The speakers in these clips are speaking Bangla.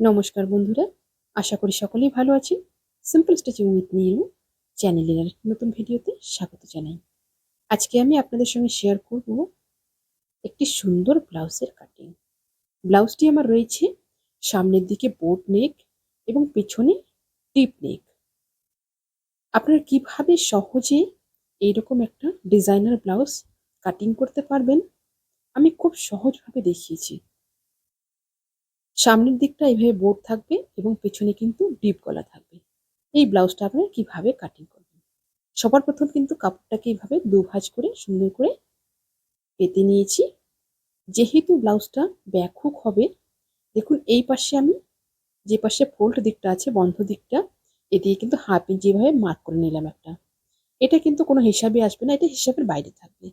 নমস্কার বন্ধুরা, আশা করি সকলেই ভালো আছেন সিম্পল স্টিচিং উইথ নিরু চ্যানেলের আরেকটি নতুন ভিডিওতে স্বাগত জানাই। আজকে আমি আপনাদের সঙ্গে শেয়ার করব একটি সুন্দর ব্লাউজের কাটিং ব্লাউজটি আমার রয়েছে সামনের দিকে বোট নেক এবং পেছনে টিপ নেক আপনারা কীভাবে সহজে এইরকম একটা ডিজাইনার ব্লাউজ কাটিং করতে পারবেন? আমি খুব সহজভাবে দেখিয়েছি। সামনের দিকটা এইভাবে বোর্ড থাকবে এবং পেছনে কিন্তু ডিপ গলা থাকবে। এই ব্লাউজটা আপনারা কীভাবে কাটিং করবেন? সবার প্রথম কিন্তু কাপড়টাকে এইভাবে দু ভাঁজ করে সুন্দর করে পেতে নিয়েছি। যেহেতু ব্লাউজটা ব্যাকহুক হবে, দেখুন এই পাশে আমি যে পাশে ফোল্ড দিকটা আছে, বন্ধ দিকটা, এ দিয়ে কিন্তু হাফ ইঞ্চি এভাবে মার্ক করে নিলাম একটা। এটা কিন্তু কোনো হিসাবে আসবে না, এটা হিসাবের বাইরে থাকবে।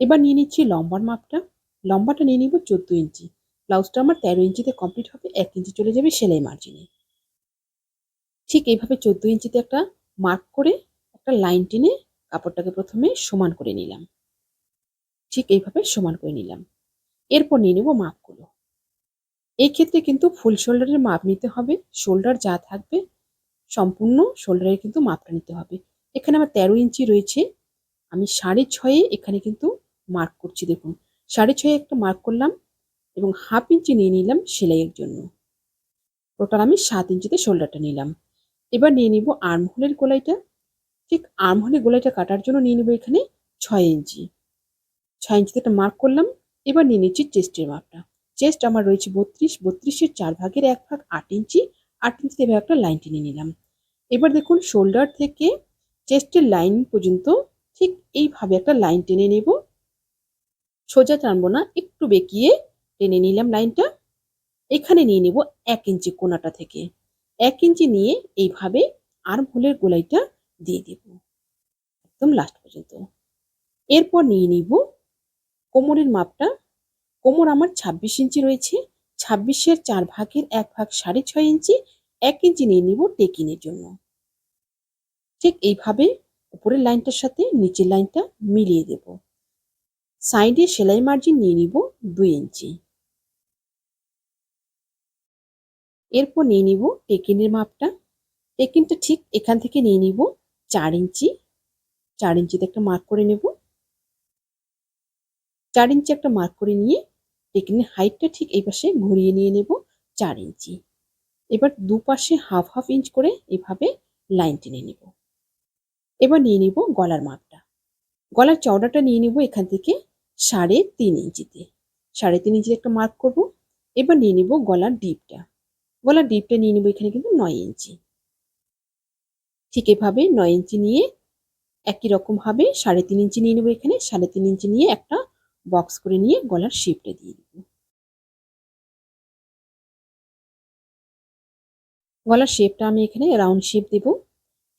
এবার নিয়ে নিচ্ছি লম্বার মাপটা। লম্বাটা নিয়ে নিব চোদ্দ ইঞ্চি ব্লাউজটা আমার তেরো ইঞ্চিতে কমপ্লিট হবে, এক ইঞ্চি চলে যাবে সেলাই মার্জিনে ঠিক এইভাবে চোদ্দ ইঞ্চিতে একটা মার্ক করে একটা লাইন টেনে কাপড়টাকে প্রথমে সমান করে নিলাম। ঠিক এইভাবে সমান করে নিলাম। এরপর নিয়ে নেব মাপগুলো। এই ক্ষেত্রে কিন্তু ফুল শোল্ডারের মাপ নিতে হবে শোল্ডার যা থাকবে, সম্পূর্ণ শোল্ডারের কিন্তু মাপটা নিতে হবে। এখানে আমার তেরো ইঞ্চি রয়েছে, আমি সাড়ে ছয়ে এখানে কিন্তু মার্ক করছি, দেখুন। সাড়ে ছয়ে একটা মার্ক করলাম এবং হাফ ইঞ্চি নিয়ে নিলাম সেলাইয়ের জন্য। টোটাল আমি সাত ইঞ্চিতে শোল্ডারটা নিলাম। এবার নিয়ে নিব আর্মহোলের গোলাইটা। ঠিক আর্মহোলের গোলাইটা কাটার জন্য নিয়ে নিব এখানে ছয় ইঞ্চি। ছয় ইঞ্চিতে একটা মার্ক করলাম। এবার নিয়ে নিচ্ছি চেস্টের মাপটা। চেস্ট আমার রয়েছে বত্রিশ, বত্রিশের চার ভাগের এক ভাগ আট ইঞ্চি। আট ইঞ্চিতে এবার একটা লাইন টেনে নিলাম। এবার দেখুন শোল্ডার থেকে চেস্টের লাইন পর্যন্ত ঠিক এইভাবে একটা লাইন টেনে নেব। সোজা টানবো না, একটু বেঁকিয়ে টেনে নিলাম লাইনটা। এখানে নিয়ে নেব এক ইঞ্চি কোনাটা থেকে। এক ইঞ্চি নিয়ে এইভাবে আর ভুলের গোলাইটা দিয়ে দেব। একদম লাস্ট পর্যন্ত। এরপর নিয়ে নিব কোমরের মাপটা। কোমর আমার ছাব্বিশ ইঞ্চি রয়েছে। ছাব্বিশের চার ভাগের এক ভাগ সাড়ে ছয় ইঞ্চি। এক ইঞ্চি নিয়ে নিব টেকিনের জন্য। ঠিক এইভাবে উপরের লাইনটার সাথে নিচের লাইনটা মিলিয়ে দেব। সাইডে সেলাই মার্জিন নিয়ে নিব দুই ইঞ্চি। এরপর নিয়ে নিব টেকিনের মাপটা। টেকিনটা ঠিক এখান থেকে নিয়ে নিব চার ইঞ্চি। চার ইঞ্চিতে একটা মার্ক করে নেব। চার ইঞ্চি একটা মার্ক করে নিয়ে টেকিনের হাইটটা ঠিক এই পাশে ঘুরিয়ে নিয়ে নেব চার ইঞ্চি। এবার দুপাশে হাফ হাফ ইঞ্চ করে এভাবে লাইন টেনে নেব। এবার নিয়ে নিব গলার মাপটা। গলার চওড়াটা নিয়ে নিব এখান থেকে সাড়ে তিন ইঞ্চিতে। সাড়ে তিন ইঞ্চিতে একটা মার্ক করব। এবার নিয়ে নিব গলার ডিপটা। গলার ডিপটা নিয়ে নিব এখানে কিন্তু নয় ইঞ্চি ঠিক এভাবে নয় ইঞ্চি নিয়ে একই রকম ভাবে সাড়ে তিন ইঞ্চি নিয়ে নেব এখানে, সাড়ে তিন ইঞ্চি নিয়ে একটা বক্স করে নিয়ে গলার শেপটা দিয়ে দিব গলার শেপটা আমি এখানে রাউন্ড শেপ দেব।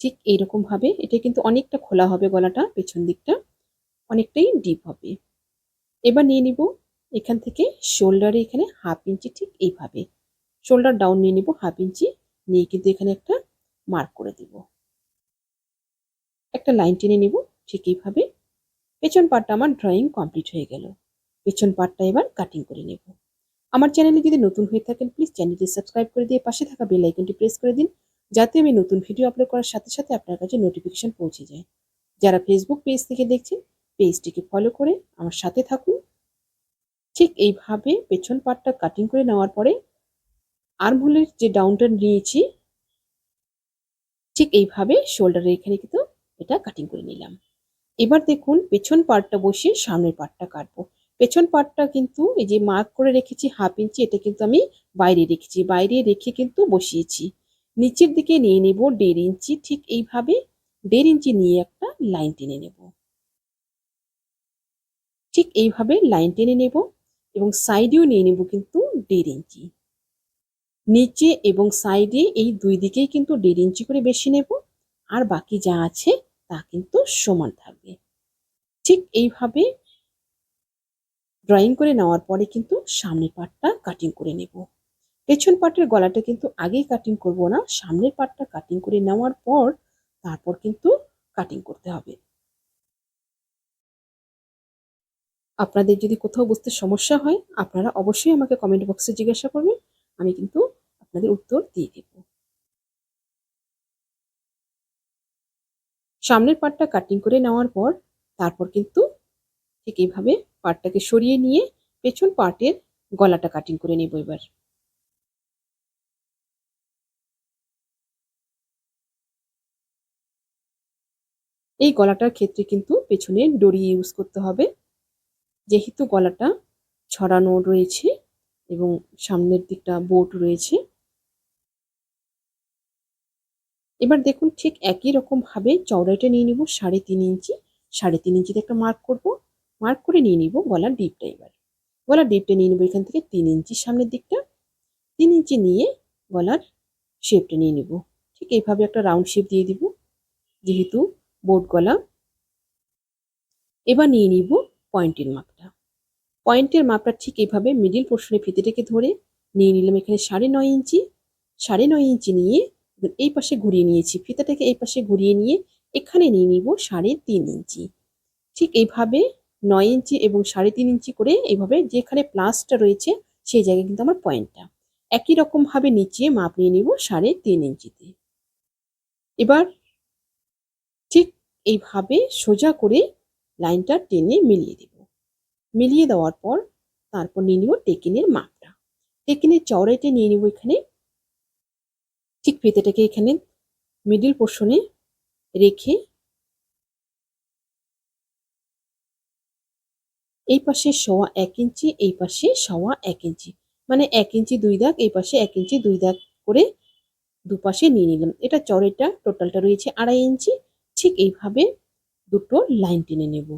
ঠিক এইরকম ভাবে, এটা কিন্তু অনেকটা খোলা হবে গলাটা, পেছন দিকটা। অনেকটাই ডিপ হবে। এবার নিয়ে নিব এখান থেকে শোল্ডারে এখানে হাফ ইঞ্চি ঠিক এইভাবে। শোল্ডার ডাউন নিয়ে নিব হাফ ইঞ্চি নিয়ে কিন্তু এখানে একটা মার্ক করে দিব। একটা লাইন টেনে নিব, ঠিক এইভাবে। পেছন পার্টটা আমার ড্রয়িং কমপ্লিট হয়ে গেল। পেছন পার্টটা এবার কাটিং করে নেব। আমার চ্যানেলে যদি নতুন হয়ে থাকেন প্লিজ চ্যানেলটি সাবস্ক্রাইব করে দিয়ে পাশে থাকা বেল আইকনটি প্রেস করে দিন, যাতে আমি নতুন ভিডিও আপলোড করার সাথে সাথে আপনার কাছে নোটিফিকেশন পৌঁছে যায়। যারা ফেসবুক পেজ থেকে দেখছেন পেজটিকে ফলো করে আমার সাথে থাকুন। ঠিক এইভাবে পেছন পার্টটা কাটিং করে নেওয়ার পরে আর্মহোলের যে ডাউনটা নিয়েছি, ঠিক এইভাবে শোল্ডারে এখানে কিন্তু এটা কাটিং করে নিলাম। এবার দেখুন, পেছন পার্টটা বসিয়ে সামনের পার্টটা কাটবো। পেছন পার্টটা কিন্তু এই যে মার্ক করে রেখেছি হাফ ইঞ্চি এটা কিন্তু আমি বাইরে রেখেছি। বাইরে রেখে কিন্তু বসিয়েছি। নিচের দিকে নিয়ে নেব দেড় ইঞ্চি ঠিক এইভাবে দেড় ইঞ্চি নিয়ে একটা লাইন টেনে নেব। ঠিক এইভাবে লাইন টেনে নেব এবং সাইডেও নিয়ে নেব কিন্তু দেড় ইঞ্চি নিচে এবং সাইডে এই দুই দিকেই কিন্তু দেড় ইঞ্চি করে বেশি নেব। আর বাকি যা আছে তা কিন্তু সমান থাকবে। ঠিক এইভাবে ড্রয়িং করে নেওয়ার পরে কিন্তু সামনের পার্টটা কাটিং করে নেব। পেছন পার্টের গলাটা কিন্তু আগেই কাটিং করব না, সামনের পার্টটা কাটিং করে নেওয়ার পর তারপর কিন্তু কাটিং করতে হবে। আপনাদের যদি কোথাও বুঝতে সমস্যা হয়, আপনারা অবশ্যই আমাকে কমেন্ট বক্সে জিজ্ঞাসা করবেন। আমি কিন্তু আপনাদের উত্তর দিয়ে দেব। সামনের পাটটা কাটিং করে নেওয়ার পর, তারপর কিন্তু ঠিক এইভাবে পাটটাকে সরিয়ে নিয়ে পেছন পাটের গলাটা কাটিং করে নেব এবার। এই গলাটার ক্ষেত্রে কিন্তু পেছনে দড়ি ইউজ করতে হবে। যেহেতু গলাটা ছড়ানো রয়েছে এবং সামনের দিকটা বোট রয়েছে এবার দেখুন ঠিক একই রকম ভাবে চওড়াইটা নিয়ে নিব সাড়ে তিন ইঞ্চি, সাড়ে তিন ইঞ্চিতে একটা মার্ক করব। মার্ক করে নিয়ে নিব গলার ডিপটা এবার। গলার ডিপটা নিয়ে নেব এখান থেকে তিন ইঞ্চির সামনের দিকটা। তিন ইঞ্চি নিয়ে গলার শেপটা নিয়ে নিব। ঠিক এইভাবে একটা রাউন্ড শেপ দিয়ে দিব। যেহেতু বোট গলা, এবার নিয়ে নিব পয়েন্টের মাপটা। পয়েন্টের মাপটা ঠিক এইভাবে মিডিল পোর্শনে ফিতেটাকে ধরে নিয়ে নিলাম এখানে সাড়ে নয় ইঞ্চি। সাড়ে নয় ইঞ্চি নিয়ে এই পাশে ঘুরিয়ে নিয়েছি। ফিতাটাকে এই পাশে ঘুরিয়ে নিয়ে এখানে নিয়ে নিব সাড়ে তিন ইঞ্চি। ঠিক এইভাবে নয় ইঞ্চি এবং সাড়ে তিন ইঞ্চি করে এইভাবে যেখানে প্লাসটা রয়েছে সেই জায়গায় কিন্তু আমার পয়েন্টটা। একই রকমভাবে নিচে মাপ নিয়ে নিব সাড়ে তিন ইঞ্চিতে। এবার ঠিক এইভাবে সোজা করে লাইনটা টেনে মিলিয়ে দেব। মিলিয়ে দেওয়ার পর তারপর নিয়ে নিব টেকিনের মাপটা। টেকিনের চওড়াইটা নিয়ে নিব এখানে ঠিক ফিতেটাকে এখানে মিডিল পোর্শনে রেখে এই পাশে সওয়া এক ইঞ্চি, এই পাশে সওয়া এক ইঞ্চি। মানে এক ইঞ্চি দুই দাগ, এই পাশে এক ইঞ্চি দুই দাগ করে দুপাশে নিয়ে নিলাম। এটা চড়েটা টোটালটা রয়েছে আড়াই ইঞ্চি। ঠিক এইভাবে দুটো লাইন টেনে নেব।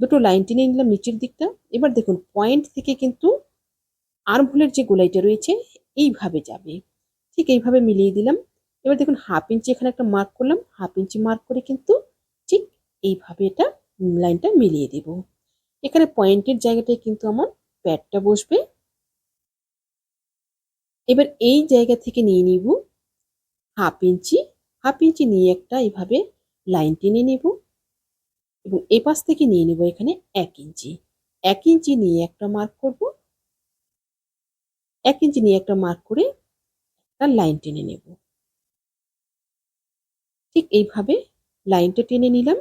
দুটো লাইন টেনে নিলাম নিচের দিকটা। এবার দেখুন পয়েন্ট থেকে কিন্তু আর্মহোলের যে গোলাইটা রয়েছে, এইভাবে যাবে। ঠিক এইভাবে মিলিয়ে দিলাম। এবার দেখুন হাফ ইঞ্চি এখানে একটা মার্ক করলাম। হাফ ইঞ্চি মার্ক করে কিন্তু ঠিক এইভাবে এটা লাইনটা মিলিয়ে দেব। এখানে পয়েন্টের জায়গাটায় কিন্তু আমার প্যাডটা বসবে। এবার এই জায়গা থেকে নিয়ে নিব হাফ ইঞ্চি। হাফ ইঞ্চি নিয়ে একটা এইভাবে লাইন টেনে নেব এবং এ পাশ থেকে নিয়ে নেব এখানে এক ইঞ্চি। এক ইঞ্চি নিয়ে একটা মার্ক করব। এক ইঞ্চি নিয়ে একটা মার্ক করে একটা লাইন টেনে নেব। ঠিক এইভাবে লাইনটা টেনে নিলাম।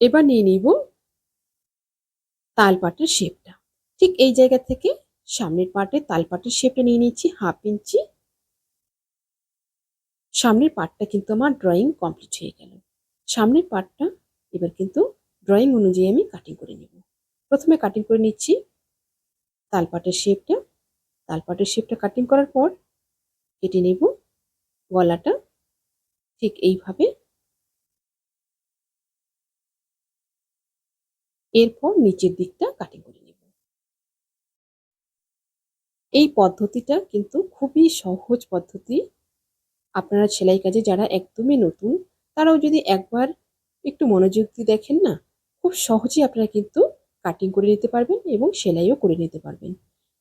এবার নিয়ে নিব তালপাটের শেপটা ঠিক এই জায়গা থেকে সামনের পার্টে তালপাটের শেপটা নিয়ে নিচ্ছি হাফ ইঞ্চি সামনের পার্টটা কিন্তু আমার ড্রয়িং কমপ্লিট হয়ে গেল। সামনের পার্টটা এবার কিন্তু ড্রয়িং অনুযায়ী আমি কাটিং করে নেব। প্রথমে কাটিং করে নিচ্ছি তালপাটের শেপটা তালপাটের শেপটা কাটিং করার পর কেটে নেব। গলাটা ঠিক এইভাবে। এরপর নিচের দিকটা কাটিং করে নেব। এই পদ্ধতিটা কিন্তু খুবই সহজ পদ্ধতি। আপনারা সেলাই কাজে যারা একদমই নতুন, তারাও যদি একবার একটু মনোযোগ দিয়ে দেখেন না, খুব সহজেই আপনারা কিন্তু কাটিং করে নিতে পারবেন এবং সেলাইও করে নিতে পারবেন।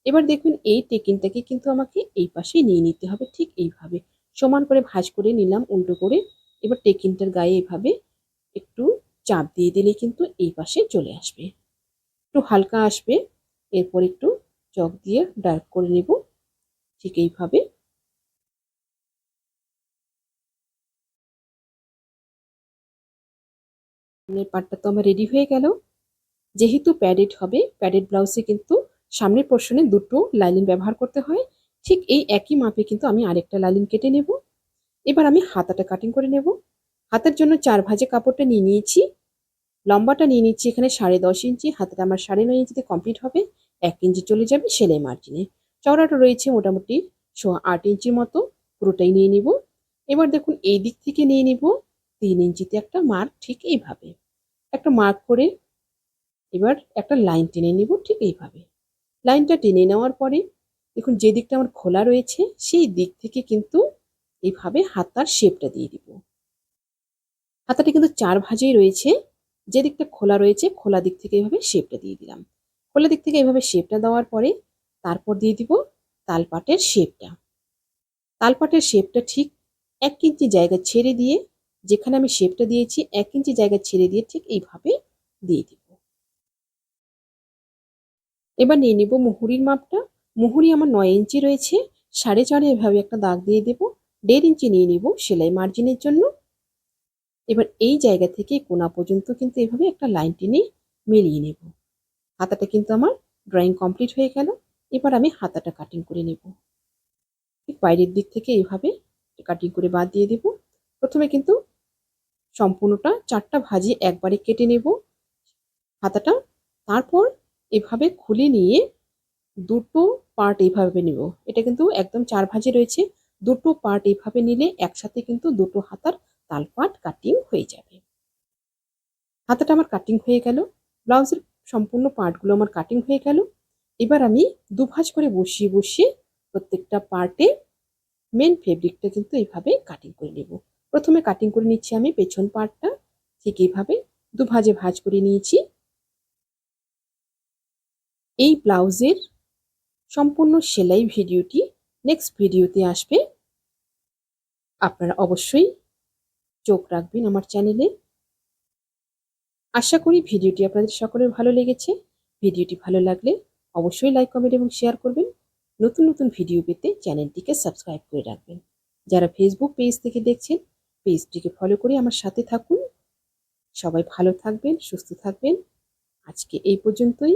এবার দেখুন এই টেকিনটাকে কিন্তু আমাকে এই পাশে নিয়ে নিতে হবে ঠিক এইভাবে। সমান করে ভাঁজ করে নিলাম, উল্টো করে। এবার টেকিনটার গায়ে এভাবে একটু চাপ দিয়ে দিলে কিন্তু এই পাশে চলে আসবে। একটু হালকা আসবে, এরপর একটু চক দিয়ে ডার্ক করে নেব, ঠিক এইভাবে। পার্টটা তো আমার রেডি হয়ে গেল। যেহেতু প্যাডেড হবে, প্যাডেড ব্লাউজে কিন্তু সামনের পোর্শনে দুটো লাইলিন ব্যবহার করতে হয়। ঠিক এই একই মাপে কিন্তু আমি আরেকটা লাইলিন কেটে নেব। এবার আমি হাতাটা কাটিং করে নেব। হাতের জন্য চার ভাজে কাপড়টা নিয়ে নিয়েছি। লম্বাটা নিয়ে নিচ্ছি এখানে সাড়ে দশ ইঞ্চি, হাতটা আমার সাড়ে নয় ইঞ্চিতে কমপ্লিট হবে। এক ইঞ্চি চলে যাবে সেলাই মার্জিনে চওড়াটা রয়েছে মোটামুটি সোয়া আট ইঞ্চির মতো, পুরোটাই নিয়ে নিব। এবার দেখুন এই দিক থেকে নিয়ে নিব। তিন ইঞ্চিতে একটা মার্ক ঠিক এইভাবে। একটা মার্ক করে এবার একটা লাইন টেনে নিব ঠিক এইভাবে। লাইনটা টেনে নেওয়ার পরে দেখুন যে দিকটা আমার খোলা রয়েছে, সেই দিক থেকে কিন্তু এইভাবে হাতার শেপটা দিয়ে দিব। হাতাটা কিন্তু চার ভাজেই রয়েছে। যে দিকটা খোলা রয়েছে, খোলা দিক থেকে এইভাবে শেপটা দিয়ে দিলাম। খোলা দিক থেকে এইভাবে শেপটা দেওয়ার পরে তারপর দিয়ে দিব তালপাটের শেপটা তালপাটের শেপটা ঠিক এক ইঞ্চি জায়গা ছেড়ে দিয়ে যেখানে আমি শেপটা দিয়েছি, এক ইঞ্চি জায়গা ছেড়ে দিয়ে ঠিক এইভাবে দিয়ে দিব। এবার নিয়ে নিব মুহুরির মাপটা। মুহুরি আমার নয় ইঞ্চি রয়েছে। সাড়ে চারে এভাবে একটা দাগ দিয়ে দেব। দেড় ইঞ্চি নিয়ে নিব সেলাই মার্জিনের জন্য। এবার এই জায়গা থেকে কোনা পর্যন্ত কিন্তু এভাবে একটা লাইন টেনে মিলিয়ে নেব। হাতাটা কিন্তু আমার ড্রয়িং কমপ্লিট হয়ে গেল। এবার আমি হাতাটা কাটিং করে নেব। ঠিক বাইরের দিক থেকে এইভাবে কাটিং করে বাদ দিয়ে দেব। প্রথমে কিন্তু সম্পূর্ণটা চারটা ভাজি একবারে কেটে নেব। হাতাটা, তারপর এভাবে খুলে নিয়ে দুটো পার্ট এইভাবে নেব। এটা কিন্তু একদম চার ভাজি রয়েছে। দুটো পার্ট এইভাবে নিলে একসাথে কিন্তু দুটো হাতার তাল তালপাট কাটিং হয়ে যাবে। হাতাটা আমার কাটিং হয়ে গেল। ব্লাউজের সম্পূর্ণ পার্টগুলো আমার কাটিং হয়ে গেল। এবার আমি দুভাজ করে বসিয়ে বসিয়ে প্রত্যেকটা পার্টে মেন ফেব্রিকটা কিন্তু এইভাবে কাটিং করে নেব। প্রথমে কাটিং করে নিচ্ছি আমি পেছন পার্টটা ঠিক এইভাবে দুভাজে ভাজ করে নিয়েছি। এই ব্লাউজের সম্পূর্ণ সেলাই ভিডিওটি নেক্সট ভিডিওতে আসবে। আপনারা অবশ্যই চোখ রাখবেন আমার চ্যানেলে। আশা করি ভিডিওটি আপনাদের সকলের ভালো লেগেছে। ভিডিওটি ভালো লাগলে অবশ্যই লাইক কমেন্ট এবং শেয়ার করবেন। নতুন নতুন ভিডিও পেতে চ্যানেলটিকে সাবস্ক্রাইব করে রাখবেন। যারা ফেসবুক পেজ থেকে দেখছেন পেজটিকে ফলো করে আমার সাথে থাকুন। সবাই ভালো থাকবেন, সুস্থ থাকবেন। আজকে এই পর্যন্তই।